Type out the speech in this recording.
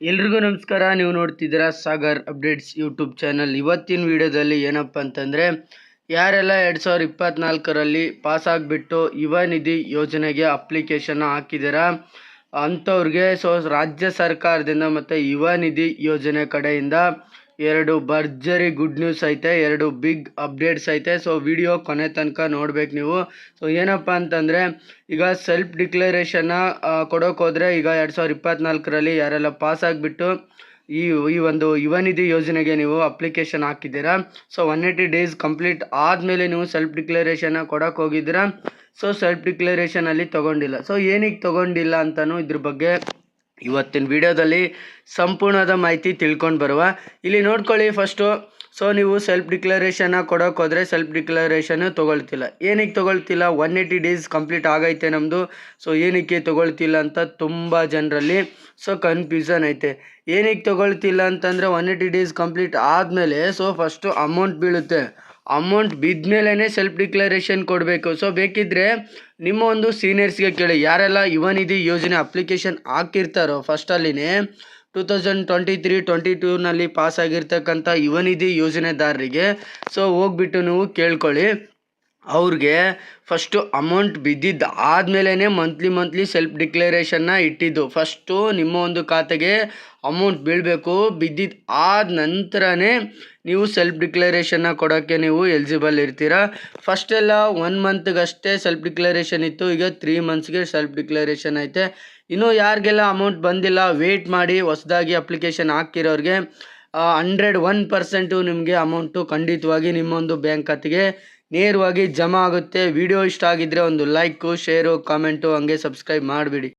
ಎಲ್ರಿಗೂ ನಮಸ್ಕಾರ. ನೀವು ನೋಡ್ತಿದ್ದೀರಾ ಸಾಗರ್ ಅಪ್ಡೇಟ್ಸ್ ಯೂಟ್ಯೂಬ್ ಚಾನಲ್. ಇವತ್ತಿನ ವಿಡಿಯೋದಲ್ಲಿ ಏನಪ್ಪ ಅಂತಂದರೆ, ಯಾರೆಲ್ಲ ಎರಡು ಸಾವಿರದ ಇಪ್ಪತ್ತ್ನಾಲ್ಕರಲ್ಲಿ ಪಾಸ್ ಆಗಿಬಿಟ್ಟು ಯುವ ನಿಧಿ ಯೋಜನೆಗೆ ಅಪ್ಲಿಕೇಶನ್ ಹಾಕಿದ್ದೀರಾ, ಅಂಥವ್ರಿಗೆ ಸೊ ರಾಜ್ಯ ಸರ್ಕಾರದಿಂದ ಮತ್ತು ಯುವ ನಿಧಿ ಯೋಜನೆ ಕಡೆಯಿಂದ ಎರಡು ಭರ್ಜರಿ ಗುಡ್ ನ್ಯೂಸ್ ಐತೆ, ಎರಡು ಬಿಗ್ ಅಪ್ಡೇಟ್ಸ್ ಐತೆ. ಸೊ ವಿಡಿಯೋ ಕೊನೆ ತನಕ ನೋಡ್ಬೇಕು ನೀವು. ಸೊ ಏನಪ್ಪ ಅಂತಂದರೆ, ಈಗ ಸೆಲ್ಫ್ ಡಿಕ್ಲರೇಷನ್ನ ಕೊಡೋಕೆ ಹೋದರೆ ಈಗ ಎರಡು ಸಾವಿರದ ಇಪ್ಪತ್ನಾಲ್ಕರಲ್ಲಿ ಯಾರೆಲ್ಲ ಪಾಸ್ ಆಗಿಬಿಟ್ಟು ಈ ಈ ಒಂದು ಯುವನಿಧಿ ಯೋಜನೆಗೆ ನೀವು ಅಪ್ಲಿಕೇಶನ್ ಹಾಕಿದ್ದೀರಾ? So one eighty days complete ಆದಮೇಲೆ ನೀವು ಸೆಲ್ಫ್ ಡಿಕ್ಲರೇಷನ್ನ ಕೊಡೋಕೆ ಹೋಗಿದ್ದೀರಾ? ಸೊ ಸೆಲ್ಫ್ ಡಿಕ್ಲರೇಷನಲ್ಲಿ ತೊಗೊಂಡಿಲ್ಲ. ಸೊ ಏನಕ್ಕೆ ತೊಗೊಂಡಿಲ್ಲ ಅಂತಲೂ ಇದ್ರ ಬಗ್ಗೆ ಇವತ್ತಿನ ವಿಡಿಯೋದಲ್ಲಿ ಸಂಪೂರ್ಣದ ಮಾಹಿತಿ ತಿಳ್ಕೊಂಡು ಬರುವ. ಇಲ್ಲಿ ನೋಡ್ಕೊಳ್ಳಿ ಫಸ್ಟು ಸೊ ನೀವು ಸೆಲ್ಫ್ ಡಿಕ್ಲರೇಷನ್ನ ಕೊಡೋಕೆ ಹೋದರೆ ಸೆಲ್ಫ್ ಡಿಕ್ಲರೇಷನ್ ತೊಗೊಳ್ತಿಲ್ಲ. ಏನಕ್ಕೆ ತೊಗೊಳ್ತಿಲ್ಲ? ಒನ್ ಏಯ್ಟಿ ಡೇಸ್ ಕಂಪ್ಲೀಟ್ ಆಗೈತೆ ನಮ್ಮದು ಸೊ ಏನಕ್ಕೆ ತೊಗೊಳ್ತಿಲ್ಲ ಅಂತ ತುಂಬ ಜನರಲ್ಲಿ ಸೊ ಕನ್ಫ್ಯೂಷನ್ ಐತೆ. ಏನಕ್ಕೆ ತೊಗೊಳ್ತಿಲ್ಲ ಅಂತಂದರೆ ಒನ್ ಏಯ್ಟಿ ಡೇಸ್ ಕಂಪ್ಲೀಟ್ ಆದಮೇಲೆ ಸೊ ಫಸ್ಟು ಅಮೌಂಟ್ ಬೀಳುತ್ತೆ. ಅಮೌಂಟ್ ಬಿದ್ದ ಮೇಲೇ ಸೆಲ್ಫ್ ಡಿಕ್ಲರೇಷನ್ ಕೊಡಬೇಕು. ಸೊ ಬೇಕಿದ್ದರೆ ನಿಮ್ಮ ಒಂದು ಸೀನಿಯರ್ಸ್ಗೆ ಕೇಳಿ. ಯಾರೆಲ್ಲ ಯುವನಿಧಿ ಯೋಜನೆ ಅಪ್ಲಿಕೇಶನ್ ಹಾಕಿರ್ತಾರೋ ಫಸ್ಟಲ್ಲಿನೇ two thousand twenty three twenty ಟೂನಲ್ಲಿ pass ಆಗಿರ್ತಕ್ಕಂಥ ಯುವ ಯೋಜನೆದಾರರಿಗೆ ಸೊ ಹೋಗ್ಬಿಟ್ಟು ನೀವು ಕೇಳ್ಕೊಳ್ಳಿ. ಅವ್ರಿಗೆ ಫಸ್ಟು ಅಮೌಂಟ್ ಬಿದ್ದಿದ್ದು ಆದಮೇಲೆ ಮಂತ್ಲಿ ಮಂತ್ಲಿ ಸೆಲ್ಫ್ ಡಿಕ್ಲರೇಷನ್ನ ಇಟ್ಟಿದ್ದು. ಫಸ್ಟು ನಿಮ್ಮ ಒಂದು ಖಾತೆಗೆ ಅಮೌಂಟ್ ಬೀಳಬೇಕು. ಬಿದ್ದಿದ್ದು ಆದ ನಂತರನೇ ನೀವು ಸೆಲ್ಫ್ ಡಿಕ್ಲರೇಷನ್ನ ಕೊಡೋಕ್ಕೆ ನೀವು ಎಲಿಜಿಬಲ್ ಇರ್ತೀರ. ಫಸ್ಟೆಲ್ಲ ಒನ್ ಮಂತ್ಗಷ್ಟೇ ಸೆಲ್ಫ್ ಡಿಕ್ಲರೇಷನ್ ಇತ್ತು. ಈಗ ತ್ರೀ ಮಂತ್ಸ್ಗೆ ಸೆಲ್ಫ್ ಡಿಕ್ಲರೇಷನ್ ಐತೆ. ಇನ್ನು ಯಾರಿಗೆಲ್ಲ ಅಮೌಂಟ್ ಬಂದಿಲ್ಲ ವೇಟ್ ಮಾಡಿ ಹೊಸದಾಗಿ ಅಪ್ಲಿಕೇಶನ್ ಹಾಕಿರೋರಿಗೆ ಹಂಡ್ರೆಡ್ ಒನ್ ಪರ್ಸೆಂಟು ನಿಮಗೆ ಅಮೌಂಟು ಖಂಡಿತವಾಗಿ ನಿಮ್ಮೊಂದು ಬ್ಯಾಂಕ್ ಖಾತೆಗೆ ನೇರವಾಗಿ ಜಮಾ ಆಗುತ್ತೆ. ವಿಡಿಯೋ ಇಷ್ಟ ಆಗಿದ್ದರೆ ಒಂದು ಲೈಕು ಶೇರು ಕಾಮೆಂಟು ಹಂಗೆ ಸಬ್ಸ್ಕ್ರೈಬ್ ಮಾಡಿಬಿಡಿ.